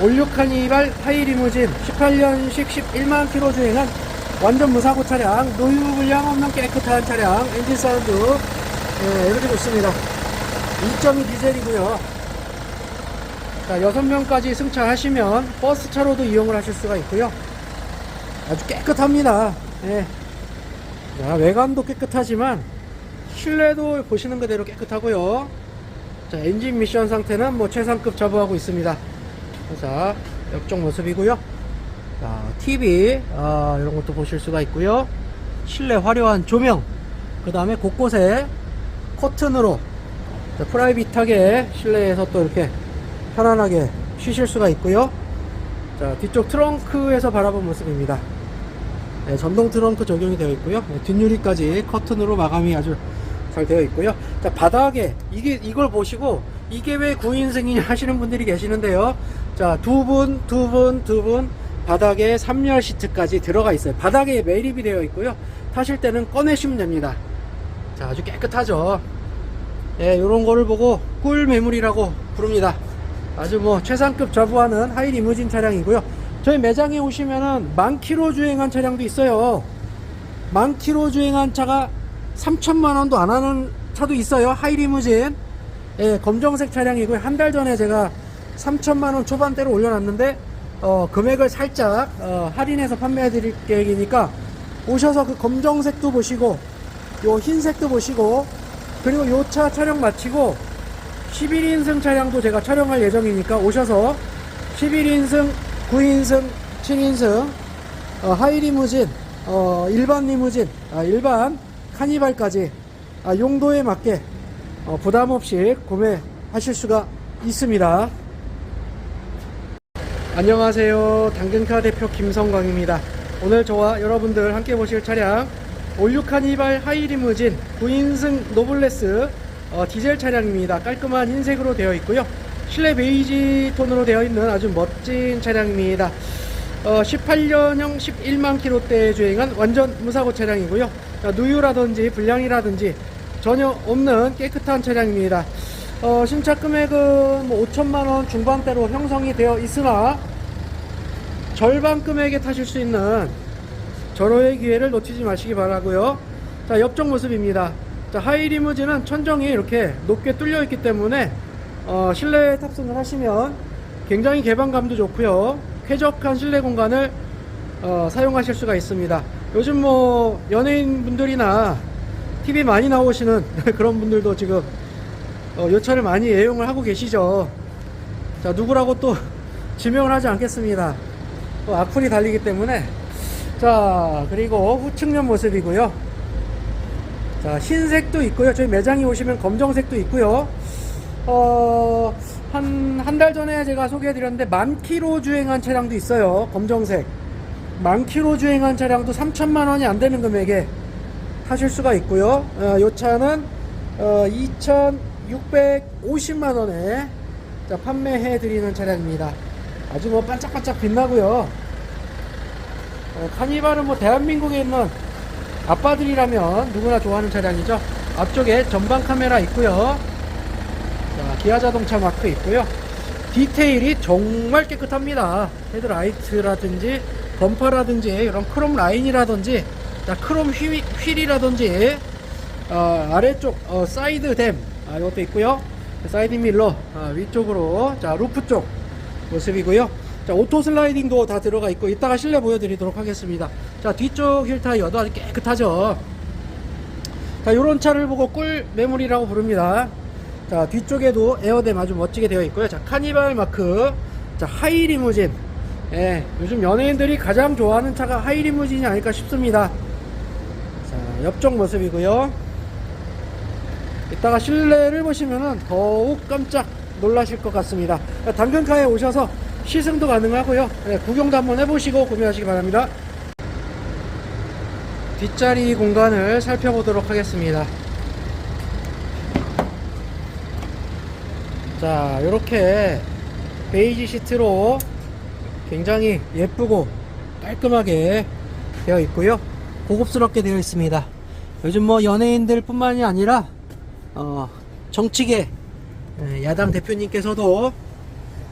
올류 카니발 하이리무진 18년식 11만 킬로 주행한 완전 무사고 차량 노유 불량 없는 깨끗한 차량 엔진 사운드. 예, 이렇게 좋습니다. 2.2 디젤이고요. 자 6명까지 승차하시면 버스 차로도 이용을 하실 수가 있고요. 아주 깨끗합니다. 예. 자, 외관도 깨끗하지만 실내도 보시는 그대로 깨끗하고요. 자 엔진 미션 상태는 뭐 최상급 자부하고 있습니다 자 옆쪽 모습이고요. 자 TV 아, 이런 것도 보실 수가 있고요. 실내 화려한 조명 그 다음에 곳곳에 커튼으로 자, 프라이빗하게 실내에서 또 이렇게 편안하게 쉬실 수가 있고요. 자 뒤쪽 트렁크에서 바라본 모습입니다. 네, 전동 트렁크 적용이 되어 있고요. 네, 뒷유리까지 커튼으로 마감이 아주 잘 되어 있고요. 자 바닥에 이게 이걸 보시고 이게 왜 9인승이냐 하시는 분들이 계시는데요. 자 두 분 두 분 두 분 바닥에 3열 시트까지 들어가 있어요. 바닥에 매립이 되어 있고요. 타실 때는 꺼내시면 됩니다. 자 아주 깨끗하죠? 예, 요런 거를 보고 꿀 매물이라고 부릅니다. 아주 뭐 최상급 자부하는 하이 리무진 차량이고요. 저희 매장에 오시면은 만 킬로 주행한 차량도 있어요. 만 킬로 주행한 차가 3천만 원도 안 하는 차도 있어요. 하이 리무진. 예, 검정색 차량이고요. 한 달 전에 제가 3천만 원 초반대로 올려놨는데 어, 금액을 살짝 어, 할인해서 판매해 드릴 계획이니까 오셔서 그 검정색도 보시고 요 흰색도 보시고 그리고 요 차 촬영 마치고 11인승 차량도 제가 촬영할 예정이니까 오셔서 11인승, 9인승, 7인승 어, 하이리무진, 어, 일반 리무진, 아, 일반 카니발까지 아, 용도에 맞게 어, 부담 없이 구매하실 수가 있습니다. 안녕하세요. 당근카 대표 김성광입니다. 오늘 저와 여러분들 함께 보실 차량 올류 카니발 하이리무진 9인승 노블레스 어, 디젤 차량입니다. 깔끔한 흰색으로 되어 있고요. 실내 베이지 톤으로 되어 있는 아주 멋진 차량입니다. 어, 18년형 11만 킬로대 주행한 완전 무사고 차량이고요. 자, 누유라든지 불량이라든지 전혀 없는 깨끗한 차량입니다. 어, 신차 금액은 뭐 5천만 원 중반대로 형성이 되어 있으나 절반 금액에 타실 수 있는 절호의 기회를 놓치지 마시기 바라고요. 자, 옆쪽 모습입니다. 자, 하이 리무진은 천정이 이렇게 높게 뚫려 있기 때문에 어, 실내에 탑승을 하시면 굉장히 개방감도 좋고요. 쾌적한 실내 공간을 어, 사용하실 수가 있습니다. 요즘 뭐 연예인 분들이나 TV 많이 나오시는 그런 분들도 지금 어, 요 차를 많이 애용을 하고 계시죠. 자, 누구라고 또 지명을 하지 않겠습니다. 또 악플이 달리기 때문에. 자, 그리고 후측면 모습이고요. 자, 흰색도 있고요. 저희 매장에 오시면 검정색도 있고요. 어, 한, 한 달 전에 제가 소개해 드렸는데, 만 킬로 주행한 차량도 있어요. 검정색. 만 킬로 주행한 차량도 3천만 원이 안 되는 금액에 타실 수가 있고요. 어, 이 차는 어, 2,650만 원에 자, 판매해 드리는 차량입니다. 아주 뭐 반짝반짝 빛나고요. 어, 카니발은 뭐 대한민국에 있는 아빠들이라면 누구나 좋아하는 차량이죠. 앞쪽에 전방 카메라 있고요. 자, 기아 자동차 마크 있고요. 디테일이 정말 깨끗합니다. 헤드라이트라든지 범퍼라든지 이런 크롬 라인이라든지 자, 크롬 휠, 휠이라든지 어, 아래쪽 어, 사이드 댐 아, 이것도 있고요. 사이드 밀러 아, 위쪽으로 자 루프 쪽 모습이고요. 자 오토 슬라이딩도 다 들어가 있고 이따가 실내 보여드리도록 하겠습니다. 자 뒤쪽 휠 타이어도 아주 깨끗하죠. 자 요런 차를 보고 꿀 매물이라고 부릅니다. 자 뒤쪽에도 에어댐 아주 멋지게 되어 있고요. 자 카니발 마크 자 하이 리무진 예, 요즘 연예인들이 가장 좋아하는 차가 하이 리무진이 아닐까 싶습니다. 자 옆쪽 모습이고요. 이따가 실내를 보시면은 더욱 깜짝 놀라실 것 같습니다. 당근카에 오셔서 시승도 가능하고요. 네, 구경도 한번 해보시고 구매하시기 바랍니다. 뒷자리 공간을 살펴보도록 하겠습니다. 자, 이렇게 베이지 시트로 굉장히 예쁘고 깔끔하게 되어 있고요. 고급스럽게 되어 있습니다. 요즘 뭐 연예인들 뿐만이 아니라 어, 정치계 예, 야당 대표님께서도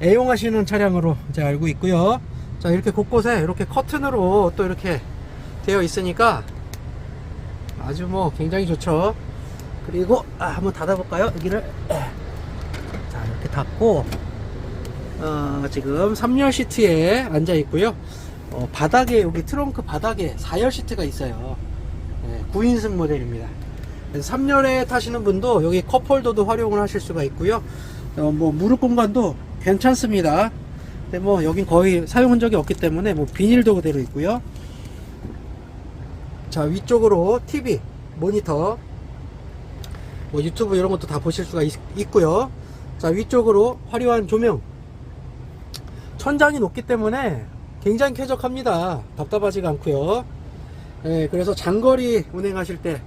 애용하시는 차량으로 이제 알고 있고요. 자, 이렇게 곳곳에 이렇게 커튼으로 또 이렇게 되어 있으니까 아주 뭐 굉장히 좋죠. 그리고 아, 한번 닫아볼까요? 여기를 자 이렇게 닫고 어, 지금 3열 시트에 앉아 있고요. 어, 바닥에 여기 트렁크 바닥에 4열 시트가 있어요. 네, 9인승 모델입니다. 그래서 3열에 타시는 분도 여기 컵홀더도 활용을 하실 수가 있고요. 어, 뭐 무릎 공간도 괜찮습니다. 근데 뭐 여긴 거의 사용 흔적이 없기 때문에 뭐 비닐도 그대로 있고요. 자 위쪽으로 TV 모니터 뭐 유튜브 이런 것도 다 보실 수가 있, 고요 자 위쪽으로 화려한 조명 천장이 높기 때문에 굉장히 쾌적합니다. 답답하지가 않고요. 예, 그래서 장거리 운행하실 때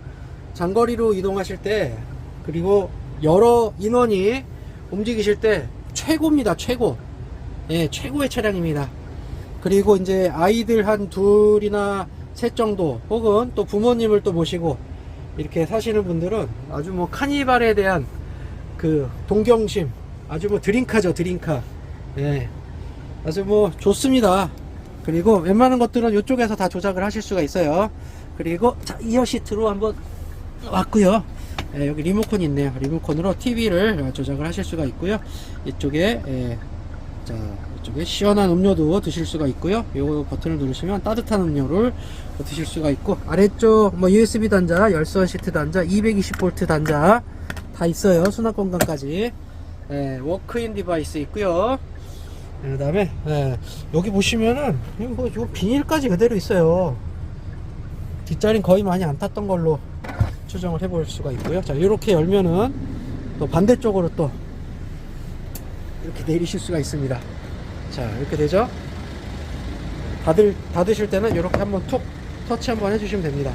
장거리로 이동하실 때 그리고 여러 인원이 움직이실 때 최고입니다 최고. 예, 최고의 차량입니다. 그리고 이제 아이들 한 둘이나 셋 정도 혹은 또 부모님을 또 모시고 이렇게 사시는 분들은 아주 뭐 카니발에 대한 그 동경심 아주 뭐 드림카죠 드림카. 예 아주 뭐 좋습니다 그리고 웬만한 것들은 이쪽에서 다 조작을 하실 수가 있어요. 그리고 자 이어 시트로 한번 왔고요. 예, 여기 리모컨이 있네요. 리모컨으로 TV를 조작을 하실 수가 있고요. 이쪽에 예, 자 이쪽에 시원한 음료도 드실 수가 있고요. 이 버튼을 누르시면 따뜻한 음료를 드실 수가 있고 아래쪽 뭐 USB 단자 열선 시트 단자 220V 단자 다 있어요. 수납 공간까지. 예, 워크인 디바이스 있고요 그 다음에 예, 여기 보시면은 뭐 이거 비닐까지 그대로 있어요. 뒷자리는 거의 많이 안 탔던 걸로 추정을 해볼 수가 있고요. 자 이렇게 열면은 또 반대쪽으로 또 이렇게 내리실 수가 있습니다. 자 이렇게 되죠? 닫을, 닫으실 때는 이렇게 한번 툭 터치 한번 해주시면 됩니다.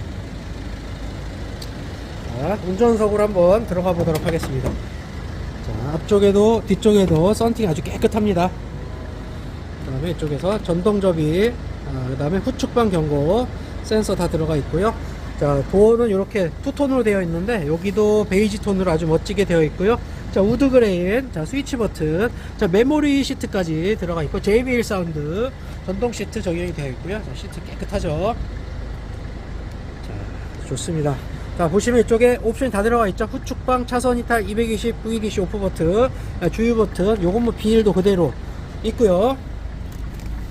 자 운전석으로 한번 들어가 보도록 하겠습니다. 자 앞쪽에도 뒤쪽에도 썬팅 아주 깨끗합니다 그 다음에 이쪽에서 전동접이 그 다음에 후측방 경고 센서 다 들어가 있고요. 자 도어는 이렇게 투톤으로 되어 있는데 여기도 베이지 톤으로 아주 멋지게 되어 있고요. 자 우드 그레인 자 스위치 버튼 자 메모리 시트까지 들어가 있고 JBL 사운드 전동 시트 적용이 되어 있고요. 자 시트 깨끗하죠? 자 좋습니다. 자 보시면 이쪽에 옵션이 다 들어가 있죠? 후측방 차선 이탈 220 VDC 오프 버튼 아, 주유 버튼 요건 뭐 비닐도 그대로 있고요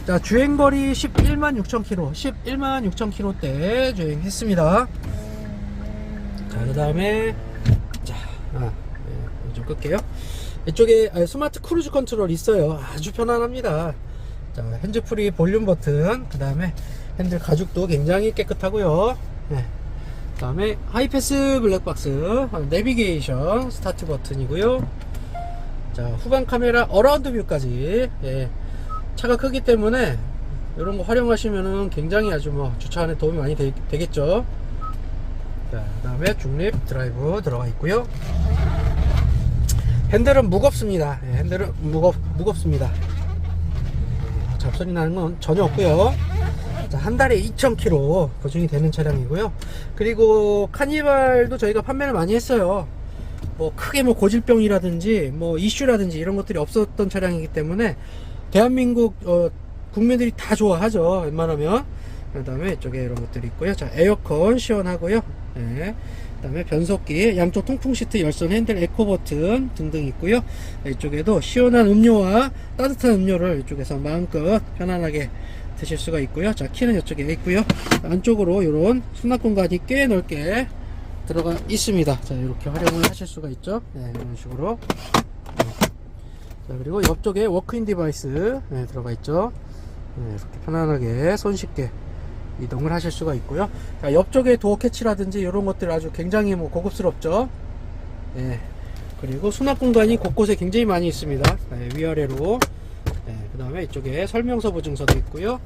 자 주행거리 11만 6천 킬로 11만 6천 킬로대 주행했습니다. 자그 다음에 자 아, 네, 좀 끌게요. 이쪽에 아, 스마트 크루즈 컨트롤 있어요. 아주 편안합니다. 자 핸즈프리 볼륨 버튼 그 다음에 핸들 가죽도 굉장히 깨끗하고요. 네. 그 다음에 하이패스 블랙박스 아, 내비게이션 스타트 버튼이고요. 자 후방 카메라 어라운드 뷰까지 예, 차가 크기 때문에 이런 거 활용하시면은 굉장히 아주 뭐 주차하는 도움이 많이 되, 겠죠? 자, 그 다음에 중립 드라이브 들어가 있고요. 핸들은 무겁습니다. 예, 핸들은 무겁, 무겁습니다. 잡소리 나는 건 전혀 없고요. 자, 한 달에 2,000km 보증이 되는 차량이고요. 그리고 카니발도 저희가 판매를 많이 했어요. 뭐 크게 뭐 고질병이라든지 뭐 이슈라든지 이런 것들이 없었던 차량이기 때문에 대한민국 어, 국민들이 다 좋아하죠 웬만하면. 그 다음에 이쪽에 이런 것들이 있고요. 자 에어컨 시원하고요. 네. 그 다음에 변속기 양쪽 통풍 시트 열선 핸들 에코 버튼 등등 있고요. 이쪽에도 시원한 음료와 따뜻한 음료를 이쪽에서 마음껏 편안하게 드실 수가 있고요. 자 키는 이쪽에 있고요. 안쪽으로 이런 수납 공간이 꽤 넓게 들어가 있습니다. 자 이렇게 활용을 하실 수가 있죠. 네, 이런 식으로 자 그리고 옆쪽에 워크인 디바이스 네, 들어가 있죠. 네, 이렇게 편안하게 손쉽게 이동을 하실 수가 있고요. 자, 옆쪽에 도어 캐치라든지 이런 것들 아주 굉장히 뭐 고급스럽죠. 네, 그리고 수납 공간이 곳곳에 굉장히 많이 있습니다. 네, 위아래로. 네, 그 다음에 이쪽에 설명서 보증서도 있고요.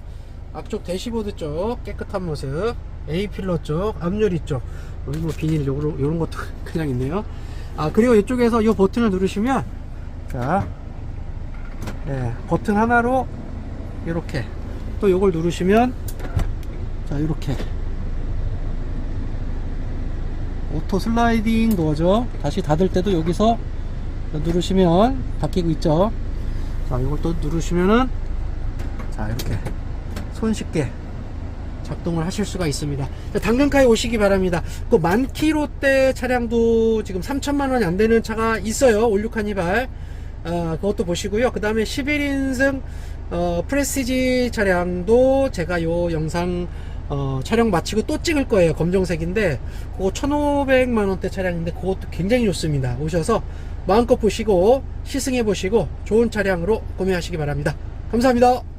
앞쪽 대시보드 쪽 깨끗한 모습 A 필러 쪽 앞유리 쪽 여기 뭐 비닐 요런, 요런 것도 그냥 있네요. 아 그리고 이쪽에서 이 버튼을 누르시면 자 네, 버튼 하나로 이렇게 또 요걸 누르시면 자 이렇게 오토 슬라이딩 도어죠 다시 닫을 때도 여기서 누르시면 닫히고 있죠 자, 이걸 또 누르시면은 자, 이렇게 손쉽게 작동을 하실 수가 있습니다. 자, 당근카에 오시기 바랍니다. 그만 킬로대 차량도 지금 3천만 원이 안 되는 차가 있어요. 올류 카니발. 아, 그것도 보시고요. 그 다음에 11인승 어, 프레시지 차량도 제가 요 영상 어, 촬영 마치고 또 찍을 거예요. 검정색인데 그거 1,500만 원대 차량인데 그것도 굉장히 좋습니다. 오셔서 마음껏 보시고 시승해 보시고 좋은 차량으로 구매하시기 바랍니다. 감사합니다.